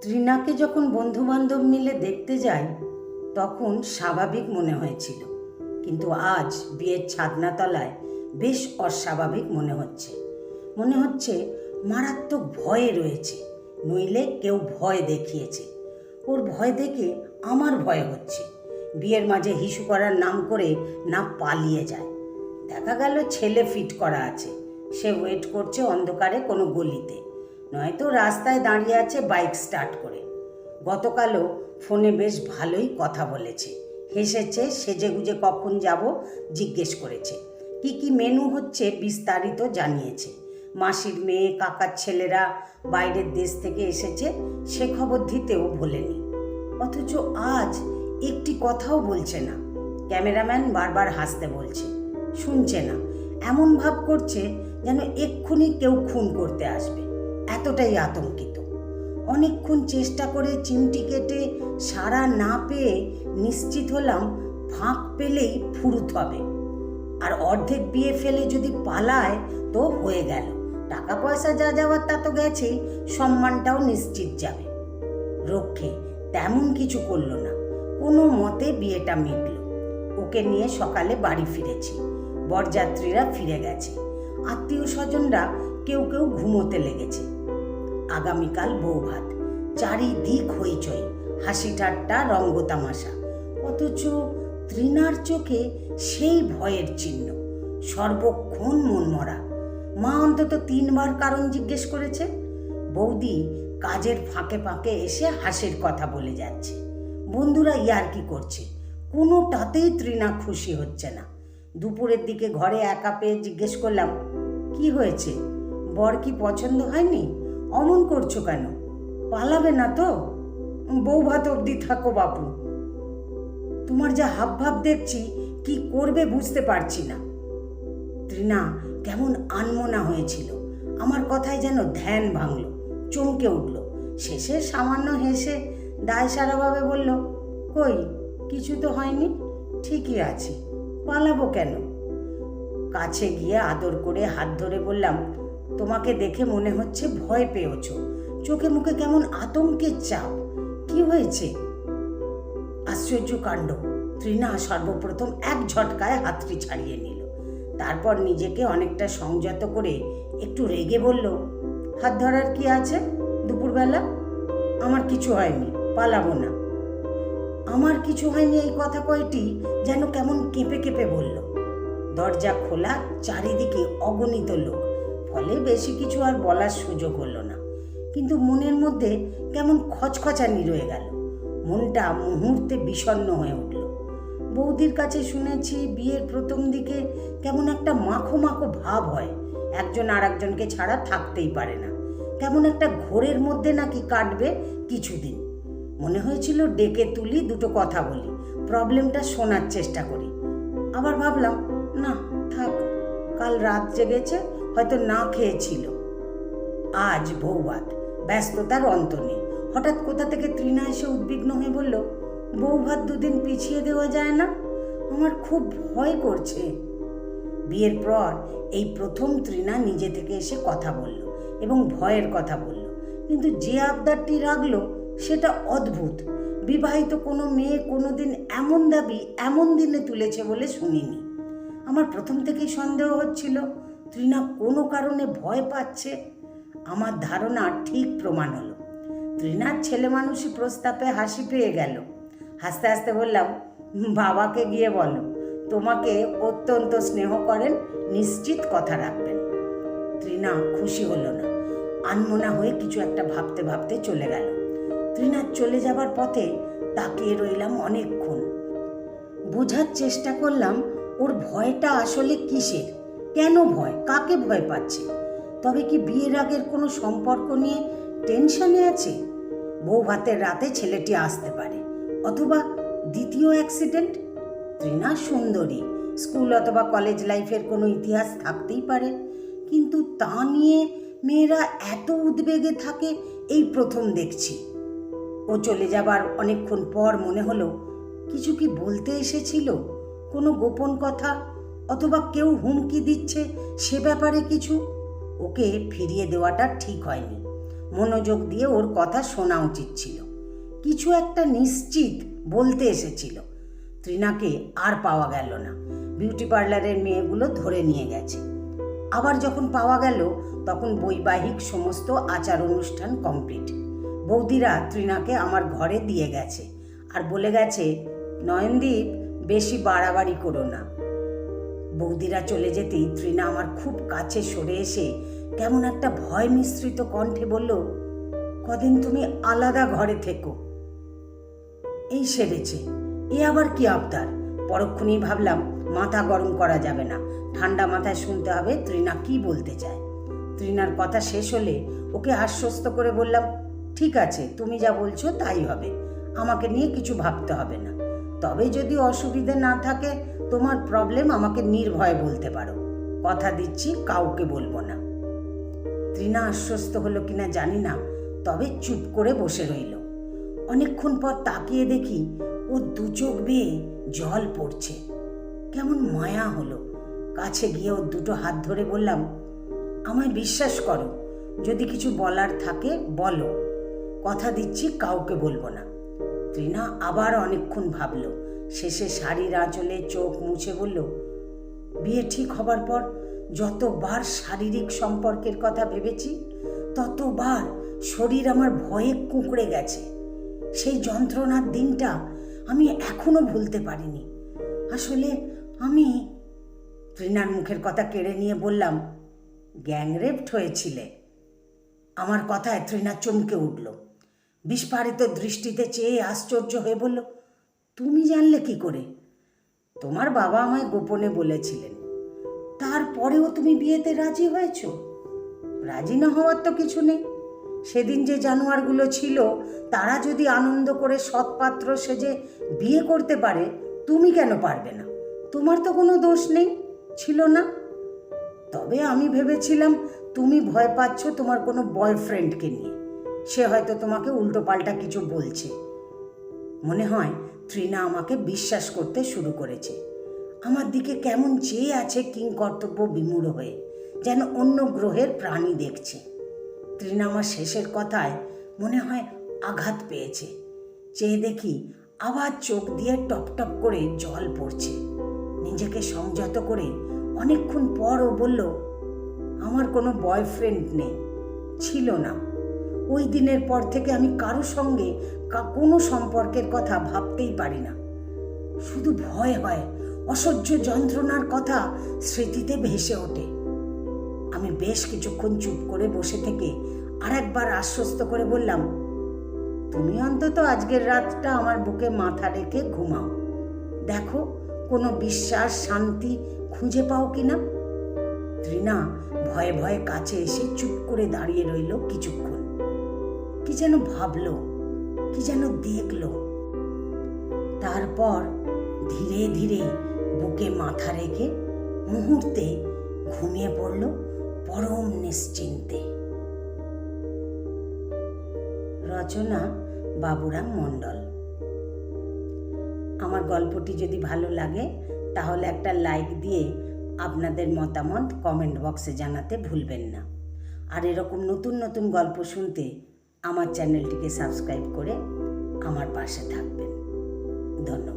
ত্রিনাকে যখন বন্ধুবান্ধব মিলে দেখতে যাই, তখন স্বাভাবিক মনে হয়েছিল। কিন্তু আজ বিয়ের ছাদনাতলায় বেশ অস্বাভাবিক মনে হচ্ছে। মনে হচ্ছে মারাত্মক ভয়ে রয়েছে, নইলে কেউ ভয় দেখিয়েছে। ওর ভয় দেখে আমার ভয় হচ্ছে। বিয়ের মাঝে হিসু করার নাম করে না পালিয়ে যায়। দেখা গেল ছেলে ফিট করা আছে। সে ওয়েট করছে অন্ধকারে কোনো গলিতে। নয়তো রাস্তায় দাঁড়িয়ে আছে বাইক স্টার্ট করে। গতকালও ফোনে বেশ ভালোই কথা বলেছে। হেসেছে, সেজেগুজে কখন যাব জিজ্ঞেস করেছে। কি কি মেনু হচ্ছে বিস্তারিত জানিয়েছে। মাসির মেয়ে, কাকার ছেলেরা বাইরের দেশ থেকে এসেছে, সে খবর দিতেও ভোলেনি। অথচ আজ একটি কথাও বলছে না। ক্যামেরাম্যান বারবার হাসতে বলছে, শুনছে না। এমন ভাব করছে যেন এক্ষুনি কেউ খুন করতে আসবে। এতটাই আতঙ্কিত। অনেকক্ষণ চেষ্টা করে চিমটি কেটে সারা না পেয়ে নিশ্চিত হলাম ফাঁক পেলেই ফুরুত হবে। আর অর্ধেক বিয়ে ফেলে যদি পালায় তো হয়ে গেল। টাকা পয়সা যা যাওয়ার তা তো গেছেই সম্মানটাও নিশ্চিত যাবে। রক্ষে তেমন কিছু করল না। কোনো মতে বিয়েটা মিটল। ওকে নিয়ে সকালে বাড়ি ফিরেছি। বরযাত্রীরা ফিরে গেছে। আত্মীয় স্বজনরা কেউ কেউ ঘুমোতে লেগেছে। আগামীকাল বৌভাত। চারিদিক হইচই, হাসি ঠাট্টা রঙ্গতামাশা অথচ তৃণার চোখে সেই ভয়ের চিহ্ন, সর্বক্ষণ মনমরা মা অন্তত তিনবার কারণ জিজ্ঞেস করেছে। বৌদি কাজের ফাঁকে ফাঁকে এসে হাসির কথা বলে যাচ্ছে। বন্ধুরা ইয়ার্কি করছে? কোনোটাতেই তৃণা খুশি হচ্ছে না। দুপুরের দিকে ঘরে একা পেয়ে জিজ্ঞেস করলাম, কি হয়েছে? বর কি পছন্দ হয়নি? অমন করছ কেন? পালাবে না তো? বউ ভাত অবধি থাকো বাপু। তোমার যা হাব ভাব দেখছি, কি করবে বুঝতে পারছি না। তৃণা, কেমন আনমনা হয়েছিল। আমার কথায় যেন ধ্যান ভাঙল, চমকে উঠল। শেষে সামান্য হেসে দায় সারাভাবে বলল, কই, কিছু তো হয়নি? ঠিকই আছে। পালাবো কেন? কাছে গিয়ে আদর করে হাত ধরে বললাম তোমাকে দেখে মনে হচ্ছে ভয় পেয়েছ। চোখে মুখে কেমন আতঙ্কের চাপ। কি হয়েছে? আশ্চর্য কাণ্ড। তৃণা সর্বপ্রথম এক ঝটকায় হাতটি ছাড়িয়ে নিল। তারপর নিজেকে অনেকটা সংযত করে একটু রেগে বলল, হাত ধরার কি আছে দুপুরবেলা? আমার কিছু হয়নি, পালাবো না। আমার কিছু হয়নি এই কথা কয়টি? যেন কেমন কেঁপে কেঁপে বলল। দরজা খোলা, চারিদিকে অগণিত লোক। ফলে বেশি কিছু আর বলার সুযোগ হলো না। কিন্তু মনের মধ্যে কেমন খচখচানি রয়ে গেল। মনটা মুহূর্তে বিষণ্ণ হয়ে উঠল। বৌদির কাছে শুনেছি বিয়ের প্রথম দিকে কেমন একটা মাখো মাখো ভাব হয়। একজন আর একজনকে ছাড়া থাকতেই পারে না। কেমন একটা ঘোরের মধ্যে নাকি কাটবে কিছুদিন। মনে হয়েছিল ডেকে তুলি, দুটো কথা বলি। প্রবলেমটা শোনার চেষ্টা করি। আবার ভাবলাম, না, থাক, কাল রাত জেগেছে হয়তো না খেয়েছিল। আজ বৌভাত, ব্যস্ততার অন্ত নেই। হঠাৎ কোথা থেকে তৃণা এসে উদ্বিগ্ন হয়ে বলল, বৌভাত দুদিন পিছিয়ে দেওয়া যায় না? আমার খুব ভয় করছে। বিয়ের পর এই প্রথম তৃণা নিজে থেকে এসে কথা বলল এবং ভয়ের কথা বলল। কিন্তু যে আবদারটি রাখল, সেটা অদ্ভুত। বিবাহিত কোনো মেয়ে কোনোদিন এমন দাবি এমন দিনে তুলেছে বলে শুনিনি। আমার প্রথম থেকেই সন্দেহ হচ্ছিল তৃণা কোনো কারণে ভয় পাচ্ছে? আমার ধারণা ঠিক প্রমাণ হলো। তৃণার ছেলে মানুষই প্রস্তাবে হাসি পেয়ে গেল। হাসতে হাসতে বললাম, বাবাকে গিয়ে বলো, তোমাকে অত্যন্ত স্নেহ করেন, নিশ্চিত কথা রাখবেন। তৃণা খুশি হলো না। আনমনা হয়ে কিছু একটা ভাবতে ভাবতে চলে গেল। তৃণার চলে যাবার পথে তাকিয়ে রইলাম অনেকক্ষণ। বোঝার চেষ্টা করলাম, ওর ভয়টা আসলে কিসের? কেন ভয়? কাকে ভয় পাচ্ছে? তবে কি বিয়ের আগের কোনো সম্পর্ক নিয়ে টেনশনে আছে? বউ ভাতের রাতে ছেলেটি আসতে পারে, অথবা দ্বিতীয় অ্যাক্সিডেন্ট? তৃণা সুন্দরী, স্কুল অথবা কলেজ লাইফের কোনো ইতিহাস থাকতেই পারে। কিন্তু তা নিয়ে মেয়েরা এত উদ্বেগে থাকে, এই প্রথম দেখছি। ও চলে যাবার অনেকক্ষণ পর মনে হলো, কিছু কি বলতে এসেছিল? কোনো গোপন কথা? অথবা কেউ হুমকি দিচ্ছে, সে ব্যাপারে কিছু? ওকে ফিরিয়ে দেওয়াটা ঠিক হয়নি। মনোযোগ দিয়ে ওর কথা শোনা উচিত ছিল। কিছু একটা নিশ্চিত বলতে এসেছিল। ত্রিনাকে আর পাওয়া গেল না। বিউটি পার্লারের মেয়েগুলো ধরে নিয়ে গেছে। আবার যখন পাওয়া গেল, তখন বৈবাহিক সমস্ত আচার অনুষ্ঠান কমপ্লিট। বৌদিরা ত্রিনাকে আমার ঘরে দিয়ে গেছে। আর বলে গেছে, নয়নদীপ, বেশি বাড়াবাড়ি করো না। বৌদিরা চলে যেতেই ত্রিনা আমার খুব কাছে সরে এসে কেমন একটা ভয় মিশ্রিত কণ্ঠে বলল, কদিন তুমি আলাদা ঘরে থেকো। এই সেরেছে। এ আবার কি আবদার? পরক্ষণেই ভাবলাম, মাথা গরম করা যাবে না। ঠান্ডা মাথায় শুনতে হবে ত্রিনা কি বলতে চায়? ত্রিনার কথা শেষ হলে ওকে আশ্বস্ত করে বললাম, ঠিক আছে, তুমি যা বলছো তাই হবে। আমাকে নিয়ে কিছু ভাবতে হবে না। তবে যদি অসুবিধে না থাকে তোমার প্রবলেম আমাকে নির্ভয়ে বলতে পারো। কথা দিচ্ছি, কাউকে বলব না। ত্রিনা আশ্বস্ত হলো কিনা জানি না, তবে চুপ করে বসে রইল। অনেকক্ষণ পর তাকিয়ে দেখি ও দু চোখ বেয়ে জল পড়ছে। কেমন মায়া হলো। কাছে গিয়ে ওর দুটো হাত ধরে বললাম, আমায় বিশ্বাস করো, যদি কিছু বলার থাকে বলো। কথা দিচ্ছি, কাউকে বলব না। ত্রিনা আবার অনেকক্ষণ ভাবলো। শেষে শাড়ির আঁচলে চোখ মুছে বলল, বিয়ে ঠিক হবার পর যতবার শারীরিক সম্পর্কের কথা ভেবেছি, ততবার শরীর আমার ভয়ে কুঁকড়ে গেছে। সেই যন্ত্রণার দিনটা আমি এখনও ভুলতে পারিনি। আসলে আমি ত্রিনার মুখের কথা কেড়ে নিয়ে বললাম গ্যাংরেপড হয়েছিলে। আমার কথায় ত্রিনা চমকে উঠল। বিস্ফারিত দৃষ্টিতে চেয়ে আশ্চর্য হয়ে বলল তুমি জানলে কি করে? তোমার বাবা আমায় গোপনে বলেছিলেন। তারপরেও তুমি বিয়েতে রাজি হয়েছ? রাজি না হওয়ার তো কিছু নেই। সেদিন যে জানোয়ারগুলো ছিল, তারা যদি আনন্দ করে সৎপাত্র সেজে বিয়ে করতে পারে, তুমি কেন পারবে না? তোমার তো কোনো দোষ নেই, ছিল না? তবে আমি ভেবেছিলাম, তুমি ভয় পাচ্ছ তোমার কোনো বয়ফ্রেন্ডকে নিয়ে। সে হয়তো তোমাকে উল্টোপাল্টা কিছু বলছে। মনে হয় ত্রিনা আমাকে বিশ্বাস করতে শুরু করেছে। আমার দিকে কেমন চেয়ে আছে কিং কর্তব্য বিমূঢ় হয়ে, যেন অন্য গ্রহের প্রাণী দেখছে। ত্রিনা আমার শেষের কথায় মনে হয় আঘাত পেয়েছে। চেয়ে দেখি আবার চোখ দিয়ে টপ টপ করে জল পড়ছে। নিজেকে সংযত করে অনেকক্ষণ পর ও বলল, আমার কোনো বয়ফ্রেন্ড নেই, ছিল না। ওই দিনের পর থেকে আমি কারও সঙ্গে কা- কোনো সম্পর্কের কথা ভাবতেই পারি না। শুধু ভয় হয়, অসহ্য যন্ত্রণার কথা স্মৃতিতে ভেসে ওঠে। আমি বেশ কিছুক্ষণ চুপ করে বসে থেকে আরেকবার আশ্বস্ত করে বললাম, তুমি অন্তত আজকের রাতটা আমার বুকে মাথা রেখে ঘুমাও। দেখো, কোনো বিশ্বাস, শান্তি খুঁজে পাও কিনা ত্রিনা ভয়ে ভয়ে কাছে এসে চুপ করে দাঁড়িয়ে রইল কিছুক্ষণ। কি যেন ভাবলো, কি যেন দেখল। তারপর ধীরে ধীরে বুকে মাথা রেখে মুহূর্তে ঘুমিয়ে পড়ল পরম নিশ্চিন্তে। রচনা বাবুরাম মণ্ডল। আমার গল্পটি যদি ভালো লাগে, তাহলে একটা লাইক দিয়ে আপনাদের মতামত কমেন্ট বক্সে জানাতে ভুলবেন না। আর এরকম নতুন নতুন গল্প শুনতে আমার চ্যানেলটিকে সাবস্ক্রাইব করে আমার পাশে থাকবেন। ধন্যবাদ।